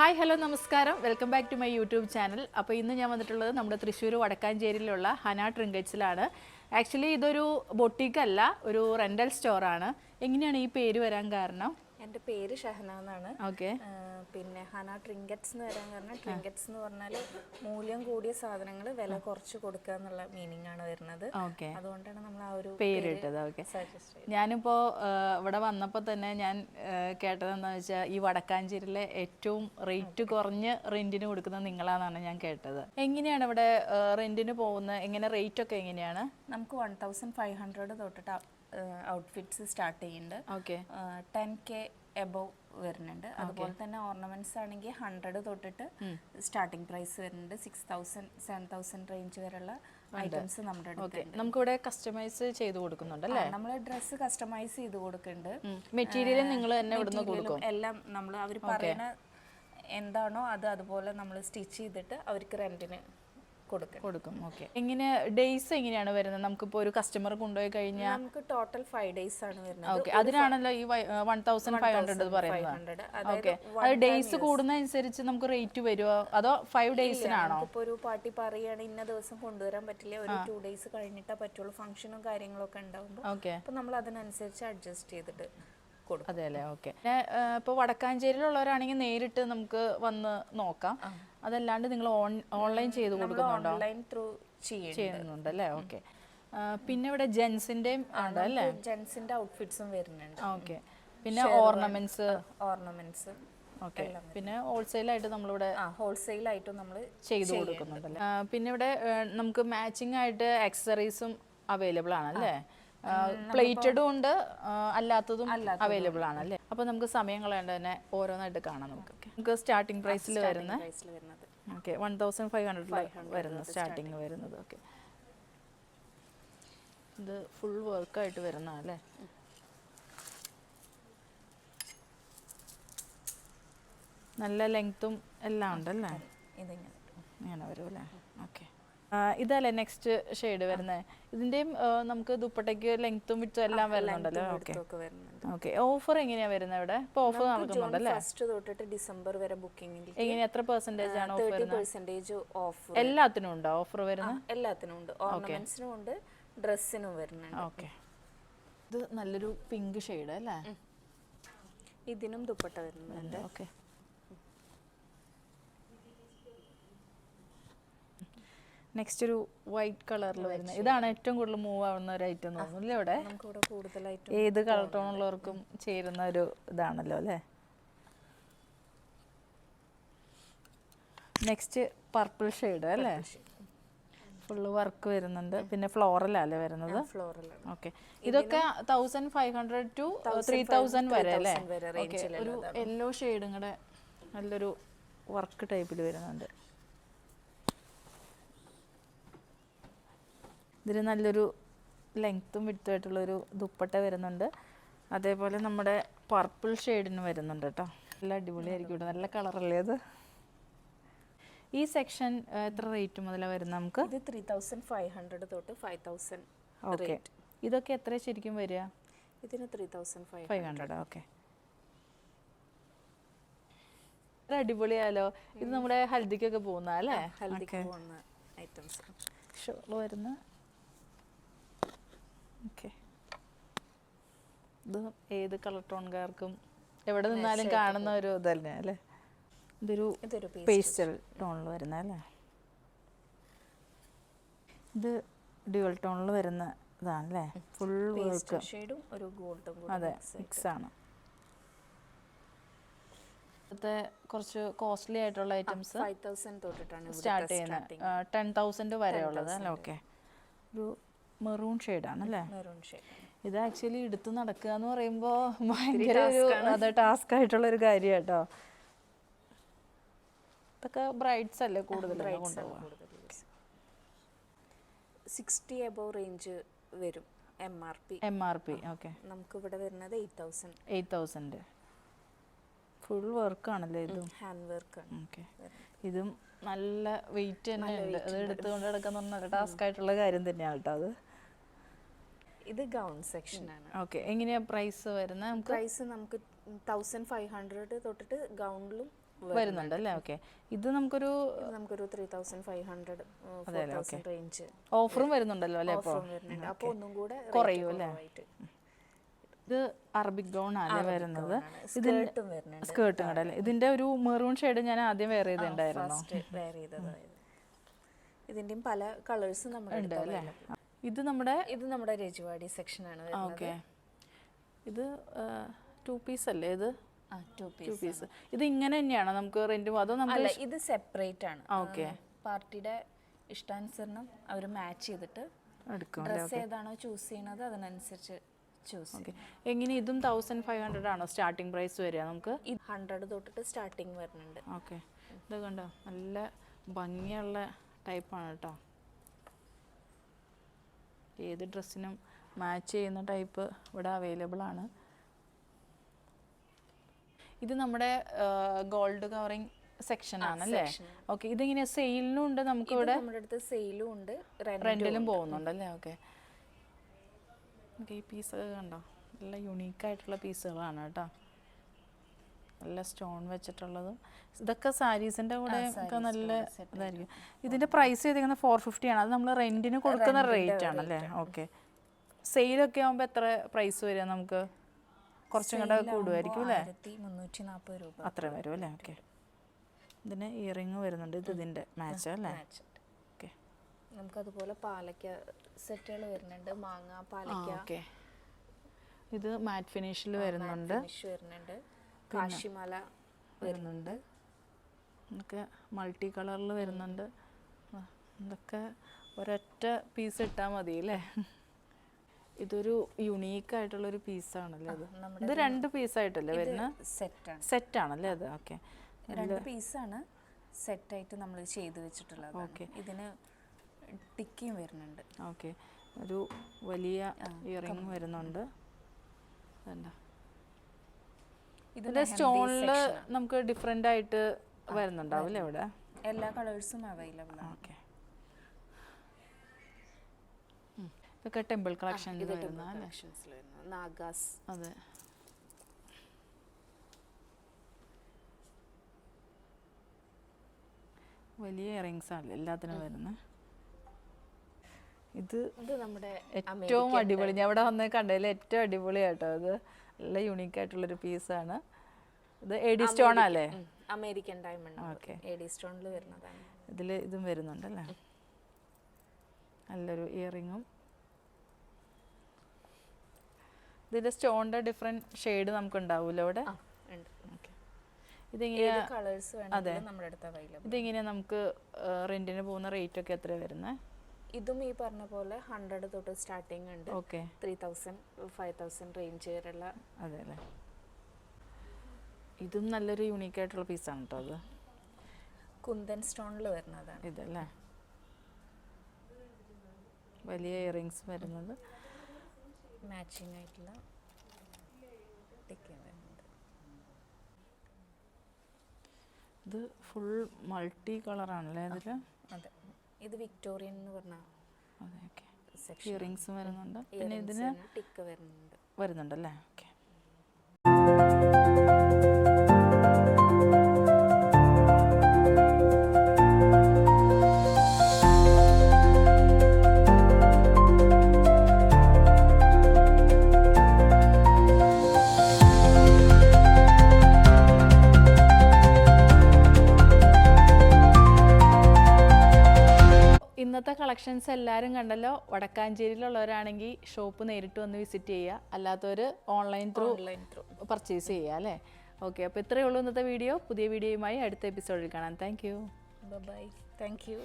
Hi hello നമസ്കാരം. Welcome back to my YouTube channel അപ്പോൾ ഇന്ന് ഞാൻ വന്നിട്ടുള്ളത് നമ്മുടെ തൃശ്ശൂർ വടക്കാഞ്ചേരിയിലുള്ള ഹന ട്രിങ്കറ്റ്സിലാണ് ആക്ച്വലി ഇതൊരു ബൊട്ടിക്കല്ല ഒരു റെന്റൽ സ്റ്റോറാണ് എങ്ങനെയാണ് ഈ പേര് വരാൻ കാരണം? എന്റെ പേര് ഷഹന എന്നാണ്. ഓക്കെ. പിന്നെ ഹന ട്രിങ്കറ്റ്സ് എന്ന് വരാൻ കാരണം ട്രിങ്കറ്റ്സ് എന്ന് പറഞ്ഞാൽ മൂല്യം കൂടിയ സാധനങ്ങൾ വില കുറച്ച് കൊടുക്കുക എന്നുള്ള മീനിങ് ആണ് വരുന്നത്. അതുകൊണ്ടാണ് നമ്മൾ ആ ഒരു പേരിട്ടത് ഓക്കെ. ഞാനിപ്പോ ഇവിടെ വന്നപ്പോൾ തന്നെ ഞാൻ കേട്ടതെന്താണെന്ന് വെച്ചാൽ ഈ വടക്കാഞ്ചേരിയിലെ ഏറ്റവും റേറ്റ് കുറഞ്ഞ് റെന്റിന് കൊടുക്കുന്നത് നിങ്ങളാണെന്നാണ് ഞാൻ കേട്ടത്. എങ്ങനെയാണ് ഇവിടെ റെന്റിന് പോകുന്നത് എങ്ങനെ റേറ്റ് ഒക്കെ എങ്ങനെയാണ്? നമുക്ക് വൺ തൗസൻഡ് ഫൈവ് ഹൺഡ്രഡ് തൊട്ടിട്ട് ഔട്ട്ഫിറ്റ്സ് സ്റ്റാർട്ട് ചെയ്യുന്നുണ്ട്. ഓക്കെ. ടെൻ കെ എബവ് വരുന്നുണ്ട്. അതുപോലെ തന്നെ ഓർണമെന്റ്സ് ആണെങ്കിൽ ഹൺഡ്രഡ് തൊട്ടിട്ട് സ്റ്റാർട്ടിംഗ് പ്രൈസ് വരുന്നുണ്ട്. Six thousand seven thousand range വരെയുള്ള ഐറ്റംസ് നമ്മുടെ നമുക്കിവിടെ കസ്റ്റമൈസ് ചെയ്ത് കൊടുക്കുന്നുണ്ട് അല്ലേ? നമ്മൾ ഡ്രസ്സ് കസ്റ്റമൈസ് ചെയ്ത് കൊടുക്കുന്നുണ്ട്. മെറ്റീരിയൽ നിങ്ങൾ തന്നെ ഇവിടുന്ന് എല്ലാം നമ്മൾ അവർ പറയുന്ന എന്താണോ അത് അതുപോലെ നമ്മൾ സ്റ്റിച്ച് ചെയ്തിട്ട് അവർക്ക് റെന്റിന് കൊടുക്കണം. കൊടുക്കും. ഓക്കെ. എങ്ങനെ ഡേയ്സ് എങ്ങനെയാണ് വരുന്നത്? നമുക്കിപ്പോൾ ഒരു കസ്റ്റമർ കൊണ്ടുപോയി കഴിഞ്ഞാൽ നമുക്ക് ടോട്ടൽ ഫൈവ് ഡേയ്സ് ആണ് വരുന്നത്. ഓക്കെ. അതിനാണല്ലോ ഈ വൺ തൗസൻഡ് ഫൈവ് ഹൺഡ്രഡ് പറയുന്നത്. ഓക്കെ. അത് ഡേയ്സ് കൂടുന്നതനുസരിച്ച് നമുക്ക് റേറ്റ് വരുമോ അതോ ഫൈവ് ഡേയ്സിനാണോ ഇപ്പോൾ ഒരു പാർട്ടി പറയുകയാണ് ഇന്ന ദിവസം കൊണ്ടുവരാൻ പറ്റില്ല? ഒരു ടു ഡേയ്സ് കഴിഞ്ഞിട്ടേ പറ്റുള്ളൂ. ഫംഗ്ഷനും കാര്യങ്ങളൊക്കെ ഉണ്ടാവുമ്പോൾ ഓക്കെ. അപ്പോൾ നമ്മൾ അതിനനുസരിച്ച് അഡ്ജസ്റ്റ് ചെയ്തിട്ട് കൊടുക്കും. അതെ അല്ലേ ഓക്കെ ഇപ്പോൾ വടക്കാഞ്ചേരിയിലുള്ളവരാണെങ്കിൽ നേരിട്ട് നമുക്ക് വന്ന് നോക്കാം. അതല്ലാണ്ട് നിങ്ങൾ ഓൺ ഓൺലൈൻ ചെയ്ത് കൊടുക്കുന്നുണ്ടോ? ഓൺലൈൻ ത്രൂ ചെയ്യും ചെയ്യുന്നുണ്ട് അല്ലേ? ഓക്കെ. പിന്നെ ഇവിടെ ജെൻസിന്റെയും ഉണ്ട് അല്ലേ? ജെൻസിന്റെ ഔട്ട്ഫിറ്റ്സും വരുന്നുണ്ട്. ഓക്കെ. പിന്നെ ഓർണമെന്റ്സ്. ഓർണമെന്റ്സ്. ഓക്കെ. പിന്നെ ഹോൾസെയിലായിട്ട് നമ്മളിവിടെ ഹോൾസെയിലായിട്ടും ഹോൾസെയിൽ ആയിട്ടും നമ്മൾ ചെയ്തു കൊടുക്കുന്നുണ്ടല്ലേ പിന്നെ ഇവിടെ നമുക്ക് മാച്ചിങ് ആയിട്ട് അക്സറീസും അവൈലബിൾ ആണല്ലേ പ്ലേറ്റഡും ഉണ്ട് അല്ലാത്തതും അവൈലബിൾ ആണ് അല്ലേ അപ്പോൾ നമുക്ക് സമയം കളയേണ്ട തന്നെ ഓരോന്നായിട്ട് കാണാം നമുക്ക്. നമുക്ക് സ്റ്റാർട്ടിംഗ് പ്രൈസിൽ വരുന്ന? Okay one thousand five hundred വരുന്നത് സ്റ്റാർട്ടിങ് വരുന്നത്. ഓക്കെ. ഇത് ഫുൾ വർക്കായിട്ട് വരുന്നതല്ലേ നല്ല ലെങ്ത്തും എല്ലാം ഉണ്ടല്ലേ? ഇതിങ്ങനെ. അങ്ങനെ വരും അല്ലേ? ഓക്കെ. ഇതല്ലേ നെക്സ്റ്റ് ഷെയ്ഡ് വരുന്നത് ഇതിന്റെയും നമുക്ക് ദുപ്പട്ടയ്ക്ക് ലെങ്ത്തും വിട്ടും എല്ലാം വരുന്നുണ്ടല്ലോ. ഓക്കെ ഓഫർ എങ്ങനെയാ വരുന്നത് ഇവിടെ? ഇപ്പോൾ ഓഫർ നടക്കുന്നുണ്ടല്ലേ ഫസ്റ്റ് തൊട്ടിട്ട് ഡിസംബർ വരെ ബുക്കിംഗ് എങ്ങനെ എത്ര പെർസെന്റേജ് ആണ് ഓഫർ തേർട്ടി ഓഫർ ഓഫ് എല്ലാത്തിനും ഉണ്ടോ ഓഫർ വരുന്നത്? എല്ലാത്തിനും ഉണ്ട്. ഓർണമെന്റ്സിനും ഉണ്ട് ഡ്രസ്സിനും വരുന്നുണ്ട്. ഓക്കെ ഇത് നല്ലൊരു പിങ്ക് ഷെയ്ഡ് അല്ലേ? ഇതിനും ദുപ്പട്ട വരുന്നുണ്ട്. ഓക്കെ നെക്സ്റ്റ് ഒരു വൈറ്റ് കളറിൽ വരുന്നത്. ഇതാണ് ഏറ്റവും കൂടുതൽ മൂവ് ആവുന്ന ഒരു ഐറ്റം തോന്നുന്നില്ല ഇവിടെ? ഏത് കളർ ടോൺ ഉള്ളവർക്കും ചേരുന്ന ഒരു ഇതാണല്ലോ അല്ലേ? നെക്സ്റ്റ് പർപ്പിൾ ഷെയ്ഡ് അല്ലേ? ഫുള്ള് വർക്ക് വരുന്നുണ്ട്. പിന്നെ ഫ്ലോറലല്ലേ വരുന്നത്? ഓക്കെ ഇതൊക്കെ thousand five hundred two three thousand വരെ അല്ലേ? 3000 വരെ ഓക്കെ ഒരു യെല്ലോ ഷെയ്ഡും കൂടെ നല്ലൊരു വർക്ക് ടൈപ്പിൽ വരുന്നുണ്ട്. ഇതിന് നല്ലൊരു ലെങ്ത്തും വിട്ടുമായിട്ടുള്ളൊരു ദുപ്പട്ട വരുന്നുണ്ട്. അതേപോലെ നമ്മുടെ പർപ്പിൾ ഷെയ്ഡിന് വരുന്നുണ്ട് കേട്ടോ നല്ല അടിപൊളിയായിരിക്കും ഇവിടെ. നല്ല കളറല്ലേ അത്? ഈ സെക്ഷൻ എത്ര റേറ്റ് മുതലാണ് വരുന്നത് നമുക്ക്? ഇത് ത്രീ തൗസൻഡ് ഫൈവ് ഹൺഡ്രഡ് തൊട്ട് ഫൈവ് തൗസൻഡ് ഓക്കെ ഇതൊക്കെ എത്ര ശരിക്കും വരിക? ഇതിന് three thousand five five hundred okay അടിപൊളിയാലോ ഇത് നമ്മുടെ ഹൽദിക്കൊക്കെ പോകുന്ന അല്ലേ? ഹൽദിക്ക് പോകുന്ന ഐറ്റംസ് ഷോൾ വരുന്ന. ഓക്കെ. ഇത് ഏത് കളർ ടോൺകാർക്കും എവിടെ നിന്നാലും കാണുന്ന ഒരു ഇതല്ലേ അല്ലേ? ഇതൊരു ഇതൊരു പേസ്റ്റൽ. ടോണിൽ വരുന്ന അല്ലേ? ഇത് ഡ്യുവൽ ടോണിൽ വരുന്ന ഇതാണല്ലേ? ഫുൾ വർക്ക് ഷെയ്ഡും ഒരു ഗോൾഡും അതെ മിക്സ് ആണ്. ഇവിടുത്തെ കുറച്ച് കോസ്റ്റ്ലി ആയിട്ടുള്ള ഐറ്റംസ് ഫൈവ് തൗസൻഡ് തൊട്ടിട്ടാണ് സ്റ്റാർട്ട് ചെയ്യുന്നത്. ടെൻ തൗസൻഡ് വരെ ഉള്ളത് അല്ലേ? ഓക്കെ. ഒരു മെറൂൺ ഷെയ്ഡാണ് അല്ലേ മെറൂൺ ഷെയ്ഡ് ഇത് ആക്ച്വലി എടുത്ത് നടക്കുക എന്ന് പറയുമ്പോൾ ഭയങ്കര ഒരു അത് ടാസ്ക് ആയിട്ടുള്ള ഒരു കാര്യം കേട്ടോ ഇതൊക്കെ ബ്രൈറ്റ്സ് അല്ലേ കൂടുതൽ സിക്സ്റ്റി എബോ റേഞ്ച് വരും M R P M R P okay നമുക്ക് ഇവിടെ വരുന്നത് eight thousand eight thousand full വർക്കാണല്ലേ ഇതും? ഹാൻഡ് വർക്ക് ആണ്. ഓക്കെ ഇതും നല്ല വെയിറ്റ് തന്നെ ഉണ്ട്. അത് എടുത്തുകൊണ്ട് നടക്കാൻ നല്ല ടാസ്ക് ആയിട്ടുള്ള കാര്യം തന്നെയാണ് കേട്ടോ അത്. ഇത് ഗൗൺ സെക്ഷൻ ആണ്. ഓക്കെ എങ്ങനെയാ പ്രൈസ് വരുന്നത് നമുക്ക്? പ്രൈസ് നമുക്ക് തൗസൻഡ് ഫൈവ് ഹൺഡ്രഡ് തൊട്ടിട്ട് ഗൗണിലും വരുന്നുണ്ട് അല്ലേ? ഓക്കെ ഇത് നമുക്കൊരു നമുക്കൊരു three thousand five hundred range ഓഫറും വരുന്നുണ്ടല്ലോ അല്ലേ അപ്പോൾ? ഒന്നും കൂടെ കുറയും അല്ലേ? ഇത് അറബിക് ഗൗൺ ആണ്. വരുന്നത് സ്കേർട്ടും കൂടെ അല്ലേ? ഇതിന്റെ ഒരു മെറൂൺ ഷെയ്ഡ് ഞാൻ ആദ്യം വെയർ ചെയ്തിട്ടുണ്ടായിരുന്നു. ഇതിന്റെയും പല കളേഴ്സ് നമ്മുടെ ഉണ്ട് available. ഇത് നമ്മുടെ ഇത് നമ്മുടെ രജുവാടി സെക്ഷനാണ് ആണ് ഓക്കെ. ഇത് ടു പീസ് അല്ലേ ഇത്? ടു പീസ് ഇത് ഇങ്ങനെ തന്നെയാണോ നമുക്ക് റെന്റ് അതോ നമ്മൾ ഇത് സെപ്പറേറ്റ് ആണ്. ഓക്കെ. പാർട്ടിയുടെ ഇഷ്ടാനുസരണം അവർ മാച്ച് ചെയ്തിട്ട് ഡ്രസ് ഏതാണോ ചൂസ് ചെയ്യണത് അതിനനുസരിച്ച് ചൂസ് ഓക്കെ. എങ്ങനെ ഇതും തൗസൻഡ് ഫൈവ് ഹൺഡ്രഡ് ആണോ സ്റ്റാർട്ടിംഗ് പ്രൈസ് വരിക നമുക്ക്? ഹൺഡ്രഡ് തൊട്ടിട്ട് സ്റ്റാർട്ടിങ് വരുന്നുണ്ട്. ഓക്കെ. ഇത് കണ്ടോ? നല്ല ഭംഗിയുള്ള ടൈപ്പാണ് കേട്ടോ. ഏത് ഡ്രസ്സിനും മാച്ച് ചെയ്യുന്ന ടൈപ്പ് ഇവിടെ അവൈലബിൾ ആണ്. ഇത് നമ്മുടെ ഗോൾഡ് കവറിങ് സെക്ഷൻ അല്ലേ? ഓക്കെ ഇതിങ്ങനെ സെയിലിനും ഉണ്ട് നമുക്ക് ഇവിടെ. നമ്മുടെ അടുത്ത് സെയിലും ഉണ്ട്. റെന്റിലും പോകുന്നുണ്ടല്ലേ ഓക്കെ ഓക്കെ ഈ പീസ് കണ്ടോ? നല്ല യുണീക്ക് ആയിട്ടുള്ള പീസുകളാണ് കേട്ടോ. നല്ല സ്റ്റോൺ വെച്ചിട്ടുള്ളതും. ഇതൊക്കെ സാരീസിന്റെ കൂടെ ഒക്കെ നല്ല ഇതായിരിക്കും. ഇതിന്റെ പ്രൈസ് ചെയ്തിരിക്കുന്നത് ഫോർ ഫിഫ്റ്റി ആണ്. അത് നമ്മൾ റെന്റിന് കൊടുക്കുന്ന റേറ്റ് ആണ്. അല്ലേ ഓക്കെ സെയിലൊക്കെ ആകുമ്പോൾ എത്ര പ്രൈസ് വരിക നമുക്ക്? കുറച്ചും കൂടെ കൂടുമായിരിക്കും അല്ലേ? അത്ര വരും അല്ലേ? ഓക്കെ ഇതിന് ഇയറിങ് വരുന്നുണ്ട്. ഇത് ഇതിന്റെ മാച്ച് അല്ലേ? ഓക്കെ നമുക്കതുപോലെ പാലക്ക സെറ്റുകൾ വരുന്നുണ്ട്. മാങ്ങ പാലക്ക. ഓക്കെ ഇത് മാറ്റ് ഫിനിഷിൽ വരുന്നുണ്ട്. ഫിനിഷ് വരുന്നുണ്ട്. കാശിമല വരുന്നുണ്ട്. ഇതൊക്കെ മൾട്ടി കളറിൽ വരുന്നുണ്ട്. ഇതൊക്കെ ഒരൊറ്റ പീസ് ഇട്ടാൽ മതി അല്ലേ? ഇതൊരു യുണീക്ക് ആയിട്ടുള്ള ഒരു പീസാണല്ലേ അത് ഇത്? രണ്ട് പീസായിട്ടല്ലേ വരുന്നത് സെറ്റാണ് സെറ്റ് ആണല്ലേ അത്? ഓക്കെ രണ്ട് പീസ് ആണ് സെറ്റ് ആയിട്ട് നമ്മൾ ചെയ്ത് വെച്ചിട്ടുള്ളത്. ഓക്കെ ഇതിന് ടിക്കിയും വരുന്നുണ്ട്. ഓക്കെ ഒരു വലിയ ഇയറിംഗ് വരുന്നുണ്ട്. ഇതുണ്ടോ ഇതിന്റെ സ്റ്റോണിൽ നമുക്ക് ഡിഫറെന്റ് ആയിട്ട് വരുന്നുണ്ടാവും അല്ലേ ഇവിടെ? എല്ലാ കളേഴ്സും അവൈലബിൾ ആണ്. ഓക്കെ ഇതൊക്കെ ടെമ്പിൾ കളക്ഷൻ വരുന്ന. നാഗാസ്. അതെ. വലിയ ഇയറിങ്സ് ആണ് എല്ലാത്തിനും വരുന്നത് ഇത് ഇത് നമ്മുടെ ഏറ്റവും അടിപൊളി. ഞാൻ ഇവിടെ വന്ന് കണ്ടതിൽ ഏറ്റവും അടിപൊളി അത് നല്ല യുണീക്ക് ആയിട്ടുള്ളൊരു പീസാണ് ഇത് എഡി സ്റ്റോൺ അല്ലേ? American diamond okay A D സ്റ്റോണിൽ വരുന്നതാണ്. ഇതിൽ ഇതും വരുന്നുണ്ടല്ലേ? നല്ലൊരു ഇയറിങ്ങും ഇതിന്റെ സ്റ്റോണിന്റെ ഡിഫറെന്റ് ഷെയ്ഡ് നമുക്ക് ഉണ്ടാവുമല്ലോ ഓക്കെ ഇതിങ്ങനെ ഇതിങ്ങനെ നമുക്ക് റെന്റിന് പോകുന്ന റേറ്റ് ഒക്കെ എത്ര വരുന്നത് ഇതും ഈ പറഞ്ഞ പോലെ ഹൺഡ്രഡ് തൊട്ട് സ്റ്റാർട്ടിങ് ഉണ്ട്. Okay three thousand five thousand range വരെയുള്ള അതെ അല്ലേ? ഇതും നല്ലൊരു യൂണീക്ക് ആയിട്ടുള്ള പീസാണ് കേട്ടോ അത്. കുന്തൻ സ്റ്റോണിൽ വരുന്നതാണ്. ഇതല്ലേ? വലിയ ഇയറിങ്സ് വരുന്നത്. മാച്ചിങ് ആയിട്ടുള്ള ഇത് ഫുൾ മൾട്ടി കളറാണല്ലേ അതിൽ അതെ. ഇത് വിക്ടോറിയൻ എന്ന് പറഞ്ഞ അതെ ഓക്കെ സെക്ഷൻ ഇയറിങ്സ് വരുന്നുണ്ട്. പിന്നെ ഇതിന് ടിക്ക് വരുന്നുണ്ട്. വരുന്നുണ്ടല്ലേ ഓക്കെ കളക്ഷൻസ് എല്ലാവരും കണ്ടല്ലോ. വടക്കാഞ്ചേരിയിലുള്ളവരാണെങ്കിൽ ഷോപ്പ് നേരിട്ട് വന്ന് വിസിറ്റ് ചെയ്യുക. അല്ലാത്തവർ online through online through purchase ചെയ്യുക അല്ലേ? ഓക്കെ അപ്പോൾ ഇത്രയേ ഉള്ളൂ ഇന്നത്തെ വീഡിയോ പുതിയ വീഡിയോയുമായി അടുത്ത എപ്പിസോഡിൽ കാണാം. Thank you bye thank you